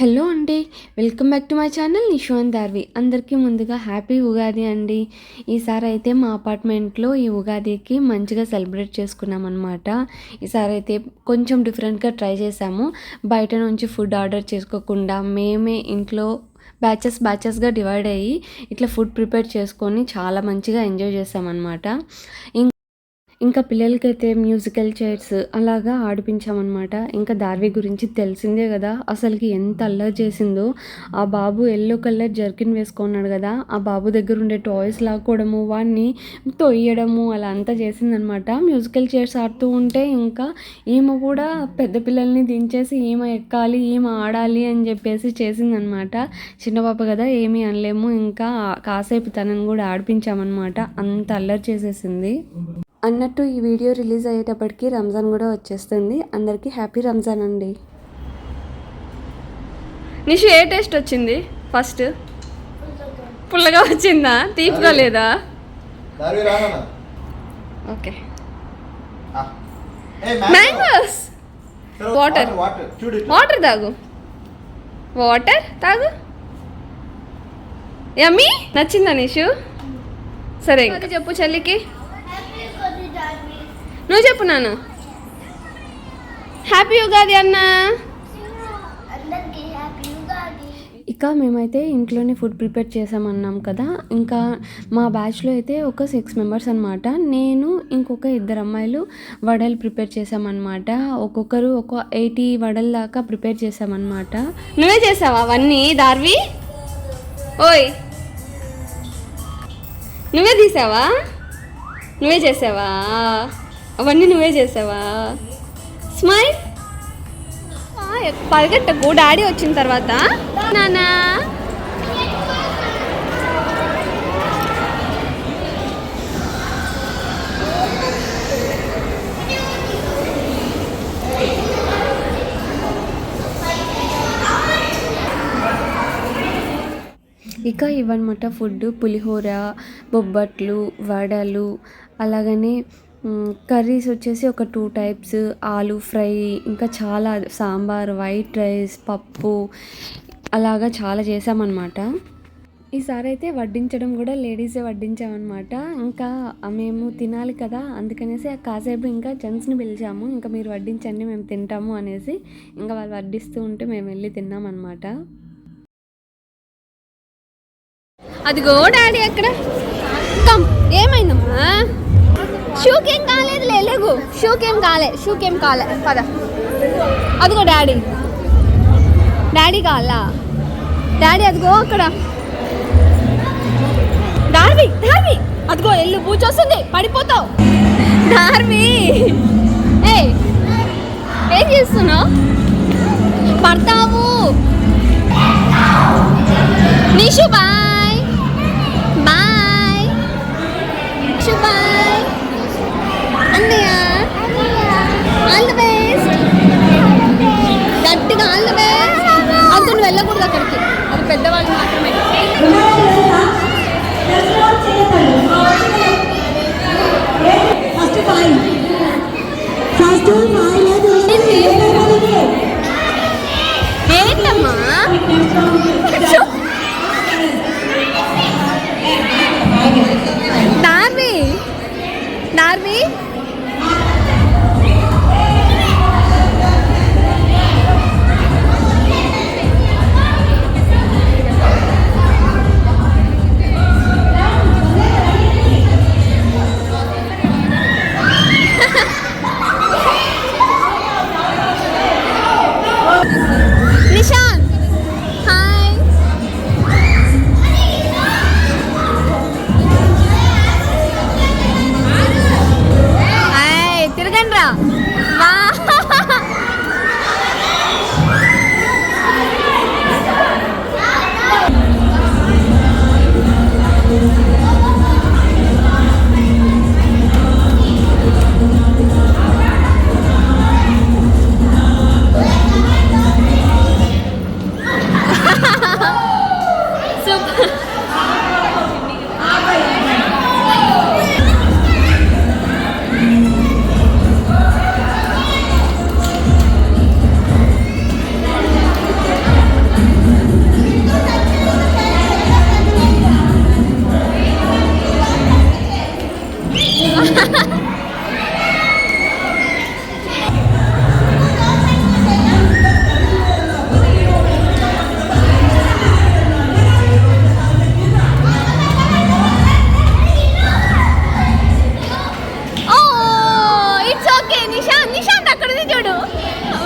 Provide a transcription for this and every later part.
Hello అండి welcome back to my channel నిషువన్ Darvi. అందరికీ ముందుగా హ్యాపీ ఉగాది అండి. ఈసారి అయితే మా అపార్ట్మెంట్లో ఈ ఉగాదికి మంచిగా సెలబ్రేట్ చేసుకున్నాం అనమాట ఈసారి అయితే కొంచెం డిఫరెంట్గా ట్రై చేసాము బయట నుంచి ఫుడ్ ఆర్డర్ చేసుకోకుండా మేమే ఇంట్లో బ్యాచెస్ బ్యాచెస్గా డివైడ్ అయ్యి ఇట్లా ఫుడ్ ప్రిపేర్ చేసుకొని చాలా మంచిగా ఎంజాయ్ చేసామన్నమాట ఇంకా పిల్లలకైతే మ్యూజికల్ చైర్స్ అలాగా ఆడిపించామన్నమాట. ఇంకా దార్వి గురించి తెలిసిందే కదా అసలుకి ఎంత అల్లరి చేసిందో. ఆ బాబు ఎల్లో కలర్ జర్కిన్ వేసుకున్నాడు కదా ఆ బాబు దగ్గర ఉండే టాయ్స్ లాక్కోవడము వాడిని తొయ్యడము అలా అంతా చేసిందనమాట మ్యూజికల్ చైర్స్ ఆడుతూ ఉంటే ఇంకా ఈమె కూడా పెద్ద పిల్లల్ని దించేసి ఈమె ఎక్కాలి ఈమె ఆడాలి అని చెప్పేసి చేసిందనమాట చిన్నపాప కదా ఏమీ అనలేము ఇంకా కాసేపు తనని కూడా ఆడిపించామన్నమాట. అంత అల్లరి చేసేసింది. అన్నట్టు ఈ వీడియో రిలీజ్ అయ్యేటప్పటికి రంజాన్ కూడా వచ్చేస్తుంది. అందరికీ హ్యాపీ రంజాన్ అండి. నిషు ఏ టేస్ట్ వచ్చింది ఫస్ట్? పుల్లగా వచ్చిందా? తీపిగా లేదా? ఓకే. మ్యాంగోస్. వాటర్. వాటర్ తాగు. వాటర్ తాగు. యమ్మీ నచ్చిందా నిషు? సరే ఇంకా. చెప్పు చెల్లికి. నువ్వు చెప్పు నాన్న. హ్యాపీ ఉగాది అన్నా. అందరికీ హ్యాపీ ఉగాది ఇక మేమైతే ఇంట్లోనే ఫుడ్ ప్రిపేర్ చేసామన్నాం కదా. ఇంకా మా బ్యాచ్లో అయితే ఒక సిక్స్ మెంబర్స్ అనమాట నేను ఇంకొక ఇద్దరు అమ్మాయిలు వడలు ప్రిపేర్ చేసామన్నమాట ఒక్కొక్కరు ఒక ఎయిటీ వడల దాకా ప్రిపేర్ చేసామన్నమాట నువ్వే చేసావా అవన్నీ దార్వి? ఓయ్. నువ్వే తీసావా? నువ్వే చేసావా? అవన్నీ నువ్వే చేసావా? స్మైల్. పరిగెట్టకు డాడీ వచ్చిన తర్వాత. నానా. ఇక ఇవన్నమాట ఫుడ్ పులిహోర బొబ్బట్లు వడలు అలాగనే కర్రీస్ వచ్చేసి ఒక టూ టైప్స్ ఆలు ఫ్రై ఇంకా చాలా సాంబార్ వైట్ రైస్ పప్పు అలాగా చాలా చేసామన్నమాట. ఈసారి అయితే వడ్డించడం కూడా లేడీసే వడ్డించామన్నమాట. ఇంకా మేము తినాలి కదా అందుకనేసి ఆ కాసేపు ఇంకా జెంట్స్ని పిలిచాము. ఇంకా మీరు వడ్డించండి మేము తింటాము అనేసి ఇంకా వాళ్ళు వడ్డిస్తూ ఉంటే మేము వెళ్ళి తిన్నామన్నమాట. అదిగో డాడీ అక్కడ. ఏమైందమ్మా? షూకేం కాలేదు లేగు. షూకేం కాలే షూకేం కాలే. పద. అదిగో డాడీ. డాడీ కావాలా? డాడీ అదిగో అక్కడ. డార్వి డార్వి. అదిగో ఎల్లు పూచొస్తుంది పడిపోతావు. డార్వి. ఏ ఏం చేస్తున్నావు? పడతావు. నిషుబా పెద్దవాళ్ళు మాత్రమే. ఫస్ట్ ఏంటమ్మా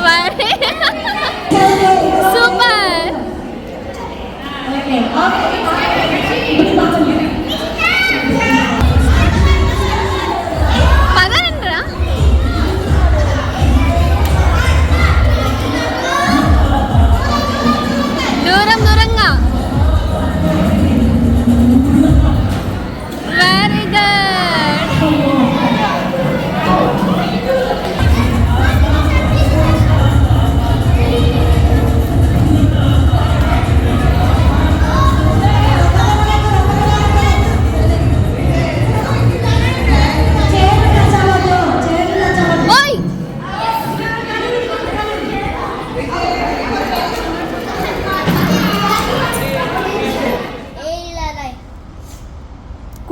拜。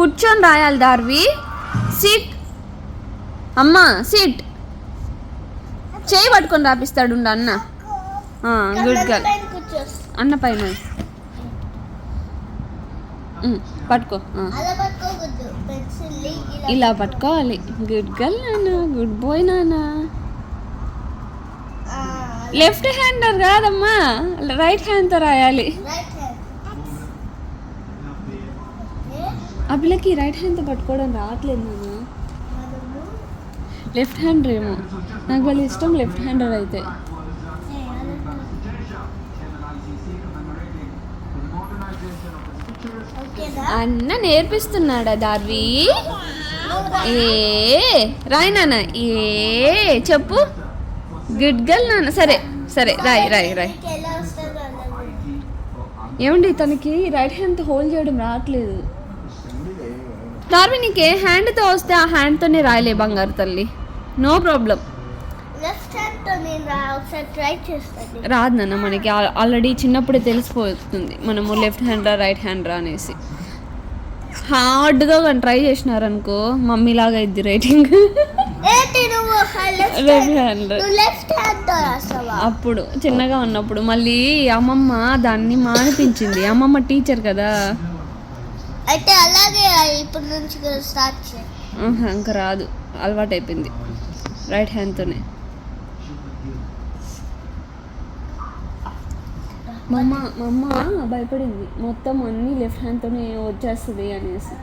కూర్చొని రాయాలి దార్వి. సిట్. అమ్మా సిట్. చేయి పట్టుకొని రాపిస్తాడు అన్న. గుడ్ గర్ల్ అన్న పైన పట్టుకో. ఇలా పట్టుకోవాలి. గుడ్ గర్ల్ నాన్న గుడ్ బాయ్ నాన్న. లెఫ్ట్ హ్యాండర్ కాదమ్మా. రైట్ హ్యాండ్తో రాయాలి రైట్ హ్యాండ్ ఆ పిల్లకి రైట్ హ్యాండ్తో పట్టుకోవడం రావట్లేదు నాన్న. లెఫ్ట్ హ్యాండ్ ఏమో నాకు వాళ్ళ ఇష్టం లెఫ్ట్ హ్యాండర్ అయితే. అన్న నేర్పిస్తున్నాడా దార్వి? ఏ రాయ్ నాన్న ఏ చెప్పు. గుడ్ గర్ల్ నాన్న. సరే సరే రాయి రాయి రాయి. ఏమండి తనకి రైట్ హ్యాండ్తో హోల్డ్ చేయడం రావట్లేదు. నీకు ఏ హ్యాండ్తో వస్తే ఆ హ్యాండ్తోనే రాయలే బంగారు తల్లి. No problem. రాదు నాన్న మనకి ఆల్- ఆల్రెడీ చిన్నప్పుడే తెలిసిపోతుంది. మనము లెఫ్ట్ హ్యాండ్ రా రైట్ హ్యాండ్ రా అనేసి. హార్డ్గా కానీ ట్రై చేసినారనుకో మమ్మీ లాగా ఇద్ది రైటింగ్. అప్పుడు చిన్నగా ఉన్నప్పుడు మళ్ళీ అమ్మమ్మ దాన్ని మానిపించింది. అమ్మమ్మ టీచర్ కదా. అయితే అలాగే ఇప్పటి నుంచి స్టార్ట్ చేయి. ఇంకా రాదు. అలవాటు అయిపోయింది రైట్ హ్యాండ్తోనే మా అమ్మ మా అమ్మ భయపడింది. మొత్తం అన్నీ లెఫ్ట్ హ్యాండ్తోనే వచ్చేస్తుంది అనేసి.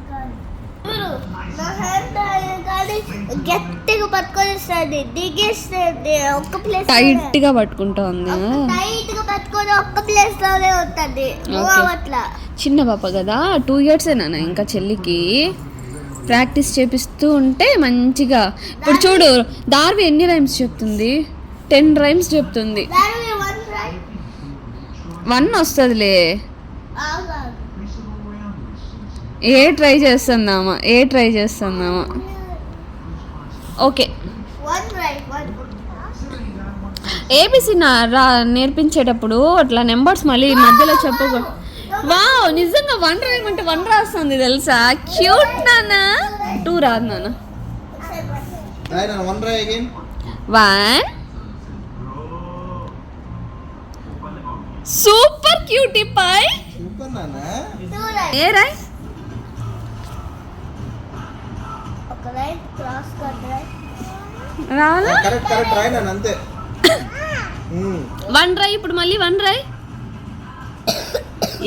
గట్టిగా పట్టుకొని దిగేస్తుంది. ఒక్క ప్లేస్ టైట్గా పట్టుకుంటా ఉంది పట్టుకొని ఒక్క ప్లేస్లోనే ఉంటుంది. అట్లా చిన్న పాప కదా టూ ఇయర్సే నాన్న ఇంకా చెల్లికి. ప్రాక్టీస్ చేపిస్తూ ఉంటే మంచిగా. ఇప్పుడు చూడు దార్వి ఎన్ని రైమ్స్ చెప్తుంది? టెన్ రైమ్స్ చెప్తుంది. వన్ వస్తుందిలే. ఏ ట్రై చేస్తున్నామా? ఏ ట్రై చేస్తున్నామా? ఓకే. ఏబిసి నా రా నేర్పించేటప్పుడు అట్లా నెంబర్స్ మళ్ళీ మధ్యలో చెప్పకు వావ్ నిజంగా వన్ రైమ్ అంటే వన్ రాస్తుంది తెలుసా? క్యూట్ నాన్న. టూ రాదు నాన్న. వన్. Super cutie pie. ఏ రాయ్? రాదా కరెక్ట్ కరెక్ట్ రాయ్ నాన్న అంతే. వన్ రాయ్ ఇప్పుడు మళ్ళీ వన్ రాయ్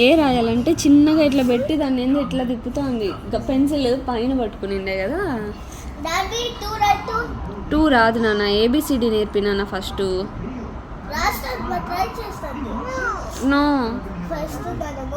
ఏ రాయాలంటే చిన్నగా ఇట్లా పెట్టి దాన్ని ఏందో ఇట్లా తిప్పుతోంది. ఇంకా పెన్సిల్ పైన పట్టుకునిండే కదా. టూ రాదు నాన్న ఏబిసిడి నేర్పినా ఫస్ట్. నో. ఫస్ట్ దాని